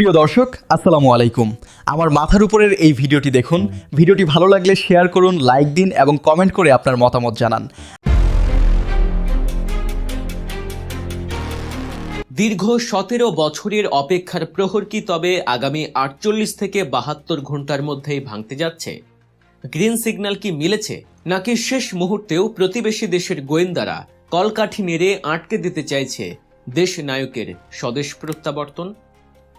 প্রিয় দর্শক, আসসালামু আলাইকুম। আমার মাথার উপরের এই ভিডিওটি দেখুন। ভিডিওটি ভালো লাগলে শেয়ার করুন, লাইক দিন এবং কমেন্ট করে আপনার মতামত জানান। দীর্ঘ সতেরো বছরের অপেক্ষার প্রহর কি তবে আগামী আটচল্লিশ থেকে বাহাত্তর ঘণ্টার মধ্যেই ভাঙতে যাচ্ছে? গ্রিন সিগন্যাল কি মিলেছে? নাকি শেষ মুহূর্তেও প্রতিবেশী দেশের গোয়েন্দারা কলকাঠি নেড়ে আটকে দিতে চাইছে দেশ নায়কের স্বদেশ প্রত্যাবর্তন?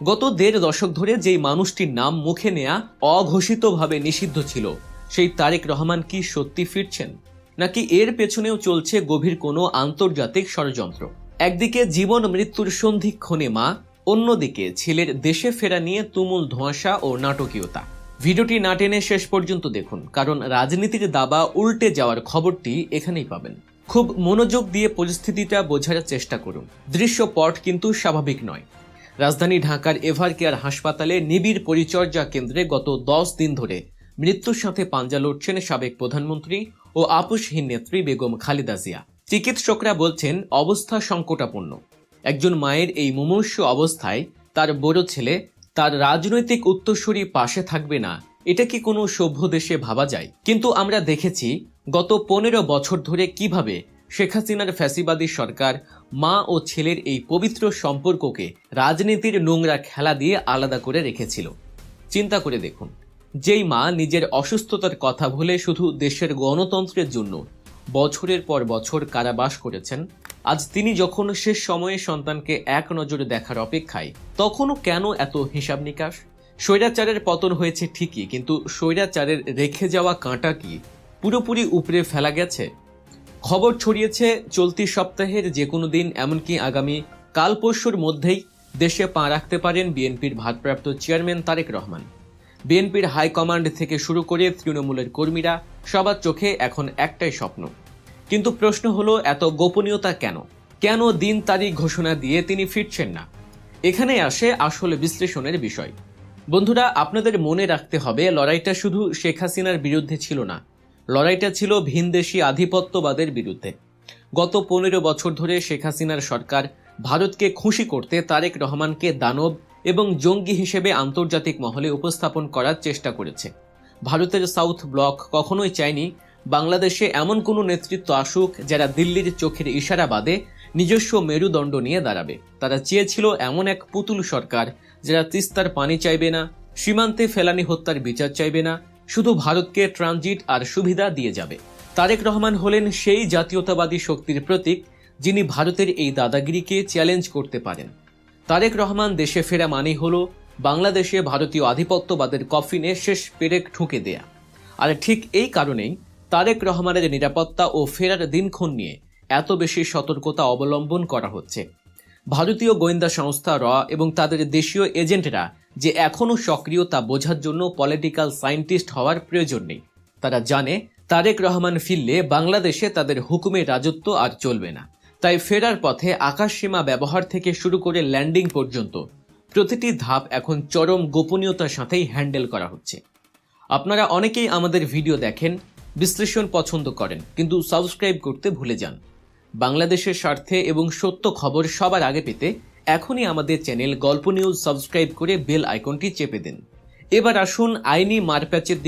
গত দেড় দশক ধরে যেই মানুষটির নাম মুখে নেয়া অঘোষিতভাবে নিষিদ্ধ ছিল, সেই তারেক রহমান কি সত্যি ফিরছেন? নাকি এর পেছনেও চলছে গভীর কোনো আন্তর্জাতিক ষড়যন্ত্র? একদিকে জীবন মৃত্যুর সন্ধিক্ষণে মা, অন্যদিকে ছেলের দেশে ফেরা নিয়ে তুমুল ধোঁয়াশা ও নাটকীয়তা। ভিডিওটি না টেনে শেষ পর্যন্ত দেখুন, কারণ রাজনীতির দাবা উল্টে যাওয়ার খবরটি এখানেই পাবেন। খুব মনোযোগ দিয়ে পরিস্থিতিটা বোঝার চেষ্টা করুন। দৃশ্যপট কিন্তু স্বাভাবিক নয়। রাজধানী ঢাকার এভার কেয়ার হাসপাতালে নিবিড় পরিচর্যা কেন্দ্রে গত দশ দিন ধরে মৃত্যুর সাথে পাঞ্জা লড়ছেন সাবেক প্রধানমন্ত্রী ও আপোষহীন নেত্রী বেগম খালেদা জিয়া। চিকিৎসকরা বলছেন, অবস্থা সংকটাপন্ন। একজন মায়ের এই মুমূর্ষ অবস্থায় তার বড় ছেলে তার রাজনৈতিক উত্তরসূরি পাশে থাকবে না, এটা কি কোনো সভ্য দেশে ভাবা যায়? কিন্তু আমরা দেখেছি, গত পনেরো বছর ধরে কীভাবে শেখ হাসিনার ফ্যাসিবাদী সরকার মা ও ছেলের এই পবিত্র সম্পর্ককে রাজনীতির নোংরা খেলা দিয়ে আলাদা করে রেখেছিল। চিন্তা করে দেখুন, যেই মা নিজের অসুস্থতার কথা ভুলে শুধু দেশের গণতন্ত্রের জন্য বছরের পর বছর কারাবাস করেছেন, আজ তিনি যখন শেষ সময়ে সন্তানকে এক নজরে দেখার অপেক্ষায়, তখনও কেন এত হিসাব নিকাশ? স্বৈরাচারের পতন হয়েছে ঠিকই, কিন্তু স্বৈরাচারের রেখে যাওয়া কাঁটা কি পুরোপুরি উপরে ফেলা গেছে? খবর ছড়িয়েছে চলতি সপ্তাহের যে কোনো দিন, এমনকি আগামী কাল পরশুর মধ্যেই দেশে পা রাখতে পারেন বিএনপির ভারপ্রাপ্ত চেয়ারম্যান তারেক রহমান। বিএনপির হাইকমান্ড থেকে শুরু করে তৃণমূলের কর্মীরা সবার চোখে এখন একটাই স্বপ্ন। কিন্তু প্রশ্ন হলো, এত গোপনীয়তা কেন? কেন দিন তারিখ ঘোষণা দিয়ে তিনি ফিরছেন না? এখানে আসে আসলে বিশ্লেষণের বিষয়। বন্ধুরা, আপনাদের মনে রাখতে হবে, লড়াইটা শুধু শেখ হাসিনার বিরুদ্ধে ছিল না লড়াইটা ছিল ভিনদেশি আধিপত্যবাদের বিরুদ্ধে। গত পনেরো বছর ধরে শেখ হাসিনার সরকার ভারতকে খুশি করতে তারেক রহমানকে দানব এবং জঙ্গি হিসেবে আন্তর্জাতিক মহলে উপস্থাপন করার চেষ্টা করেছে। ভারতের সাউথ ব্লক কখনোই চায়নি বাংলাদেশে এমন কোনো নেতৃত্ব আসুক যারা দিল্লির চোখের ইশারা বাদে নিজস্ব মেরুদণ্ড নিয়ে দাঁড়াবে। তারা চেয়েছিল এমন এক পুতুল সরকার যারা তিস্তার পানি চাইবে না, সীমান্তে ফেলানি হত্যার বিচার চাইবে না শুধু ভারতকে ট্রানজিট আর সুবিধা দিয়ে যাবে। তারেক রহমান হলেন সেই জাতীয়তাবাদী শক্তির প্রতীক, যিনি ভারতের এই দাদাগিরিকে চ্যালেঞ্জ করতে পারেন। তারেক রহমান দেশে ফেরা মানেই হল বাংলাদেশে ভারতীয় আধিপত্যবাদের কফিনে শেষ পেরেক ঠুকে দেয়া। আর ঠিক এই কারণেই তারেক রহমানের নিরাপত্তা ও ফেরার দিনক্ষণ নিয়ে এত বেশি সতর্কতা অবলম্বন করা হচ্ছে। ভারতীয় গোয়েন্দা সংস্থা র এবং তাদের দেশীয় এজেন্টরা যে এখনও সক্রিয় তা বোঝার জন্য পলিটিক্যাল সায়েন্টিস্ট হওয়ার প্রয়োজন নেই। তারা জানে, তারেক রহমান ফিরলে বাংলাদেশে তাদের হুকুমে রাজত্ব আর চলবে না। তাই ফেরার পথে আকাশসীমা ব্যবহার থেকে শুরু করে ল্যান্ডিং পর্যন্ত প্রতিটি ধাপ এখন চরম গোপনীয়তার সাথেই হ্যান্ডেল করা হচ্ছে। আপনারা অনেকেই আমাদের ভিডিও দেখেন, বিশ্লেষণ পছন্দ করেন, কিন্তু সাবস্ক্রাইব করতে ভুলে যান। বাংলাদেশের স্বার্থে এবং সত্য খবর সবার আগে পেতে এখনই আমাদের চ্যানেল গল্প নিউজ সাবস্ক্রাইব করে বেল আইকনটি চেপে দিন। এবার আসুন আইনি মারপ্যাচের দিকে।